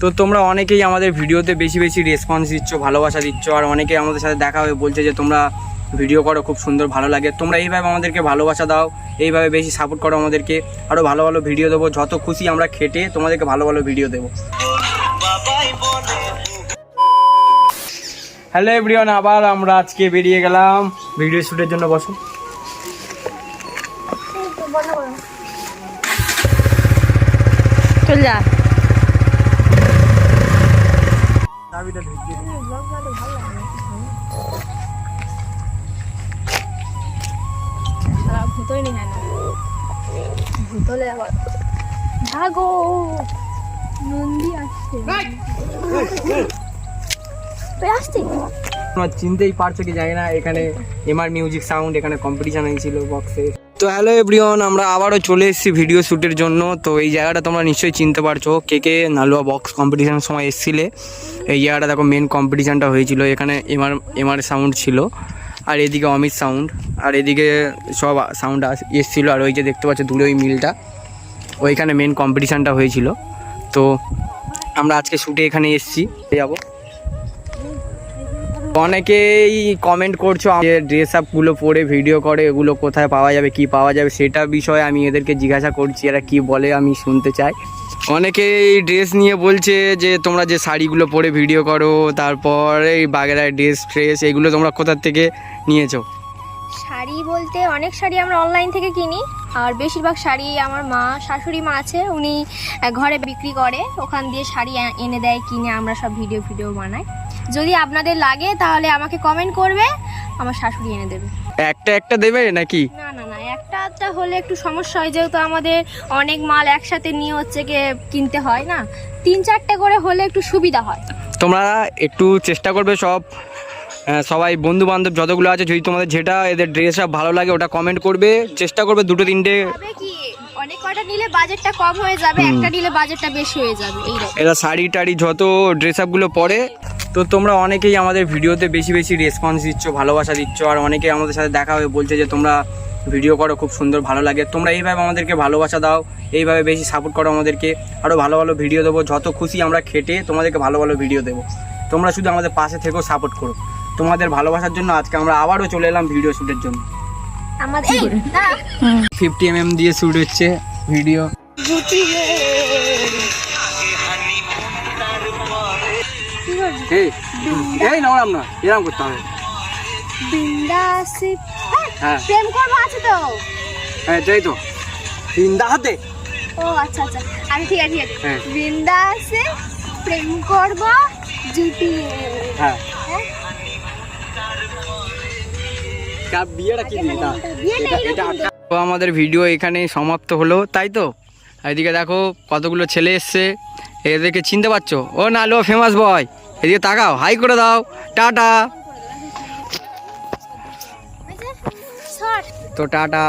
তো তোমরা অনেকেই আমাদের ভিডিওতে বেশি বেশি রেসপন্স দিচ্ছ, ভালোবাসা দিচ্ছ, আর অনেকেই আমাদের সাথে দেখা হয়ে বলছে যে তোমরা ভিডিও করো, খুব সুন্দর, ভালো লাগে। তোমরা এইভাবে আমাদেরকে ভালোবাসা দাও, এইভাবে বেশি সাপোর্ট করো আমাদেরকে। আরও ভালো ভালো ভিডিও দেবো, যত খুশি আমরা খেটে তোমাদেরকে ভালো ভালো ভিডিও দেবো। হ্যালো এভরিওয়ান আবার আমরা আজকে বেরিয়ে গেলাম। ভিডিও শ্যুটের জন্য বসো। চল যা। ভূতই নেই না। ভূতলে আবার ভাগো! নন্দী আসছে। তুই চিনতেই পারছ কি জানি না এখানে এমআর মিউজিক সাউন্ড এখানে কম্পিটিশন হয়েছিল বক্সে তো হ্যালো এভরিওয়ান আমরা আবারও চলে এসেছি ভিডিও শ্যুটের জন্য। তো এই জায়গাটা তোমরা নিশ্চয়ই চিনতে পারছ, কে কে নালুয়া বক্স কম্পিটিশনের সময় এসেছিলে। এই জায়গাটা দেখো মেন কম্পিটিশানটা হয়েছিল, এখানে এমআর এমআর সাউন্ড ছিল, আর এদিকে অমিত সাউন্ড আর এদিকে সব সাউন্ড এসেছিল, আর ওই যে দেখতে পাচ্ছ দূরে ওই মিলটা, ওইখানে মেন কম্পিটিশানটা হয়েছিল। তো আমরা আজকে শ্যুটে এখানে এসেছি, যাব। অনেকেই কমেন্ট করছ যে ড্রেস আপগুলো পরে ভিডিও করে, এগুলো কোথায় পাওয়া যাবে, কি পাওয়া যাবে, সেটা বিষয়ে আমি এদেরকে জিজ্ঞাসা করছি, এরা কি বলে আমি শুনতে চাই। অনেকে এই ড্রেস নিয়ে বলছে যে, তোমরা যে শাড়িগুলো পরে ভিডিও করো, তারপর এই বাগেরায় ড্রেস ফ্রেস এগুলো তোমরা কোথার থেকে নিয়েছো? শাড়ি বলতে অনেক শাড়ি আমরা অনলাইন থেকে কিনি, আর বেশিরভাগ শাড়ি আমার মা, শাশুড়ি মা আছে, উনি ঘরে বিক্রি করে, ওখান দিয়ে শাড়ি এনে দেয়, কিনে, আমরা সব ভিডিও ভিডিও বানাই। যদি আপনাদের লাগে তাহলে আমাকে কমেন্ট করবে আমার শাশুড়ি এনে দেবে। একটা একটা দেবে নাকি? না না না একটা একটা হলে একটু সমস্যা হয় যেহেতু আমাদের অনেক মাল একসাথে নিয়ে হচ্ছে গিয়ে কিনতে হয় না তিন চারটে করে হলে একটু সুবিধা হয়। তোমরা একটু চেষ্টা করবে সব সবাই বন্ধু বান্ধব যতগুলো আছে যদি তোমাদের যেটা এদের ড্রেস আপ ভালো লাগে ওটা কমেন্ট করবে চেষ্টা করবে দুটো তিনটে। কি অনেক কটা নিলে বাজেটটা কম হয়ে যাবে একটা নিলে বাজেটটা বেশি হয়ে যাবে এরা শাড়ি টাড়ি যত ড্রেস আপগুলো পরে তো তোমরা অনেকেই আমাদের ভিডিওতে বেশি বেশি রেসপন্স দিচ্ছ ভালোবাসা দিচ্ছ আর অনেকেই আমাদের সাথে দেখা হয়ে বলছে যে তোমরা ভিডিও করো খুব সুন্দর ভালো লাগে। তোমরা এইভাবে আমাদেরকে ভালোবাসা দাও এইভাবে বেশি সাপোর্ট করো আমাদেরকে। আরও ভালো ভালো ভিডিও দেবো যত খুশি আমরা খেটে তোমাদেরকে ভালো ভালো ভিডিও দেবো। তোমরা শুধু আমাদের পাশে থেকেও সাপোর্ট করো। তোমাদের ভালোবাসার জন্য আজকে আমরা আবারও চলে এলাম ভিডিও শ্যুটের জন্য। ফিফটি এম এম দিয়ে শ্যুট হচ্ছে ভিডিও এই না এরকম করতে হবে। বিন্দাসে হ্যাঁ। প্রেম করব আছে তো? হ্যাঁ যাই তো। তিনটা হাতে ও আচ্ছা আচ্ছা। আমি ঠিক আছে ঠিক আছে। হ্যাঁ। প্রেম করব জুটি হ্যাঁ। হ্যাঁ? বিয়েটা কি বিয়েটা এটা- এটা এরকম আটকা- তো আমাদের ভিডিও এখানে সমাপ্ত হলো তাই তো? এদিকে দেখো কতগুলো ছেলে এসছে। এদেরকে চিনতে পারছ? ও নালো ফেমাস বয় এদিকে তাকাও হাই করে দাও টাটা। তো টাটা।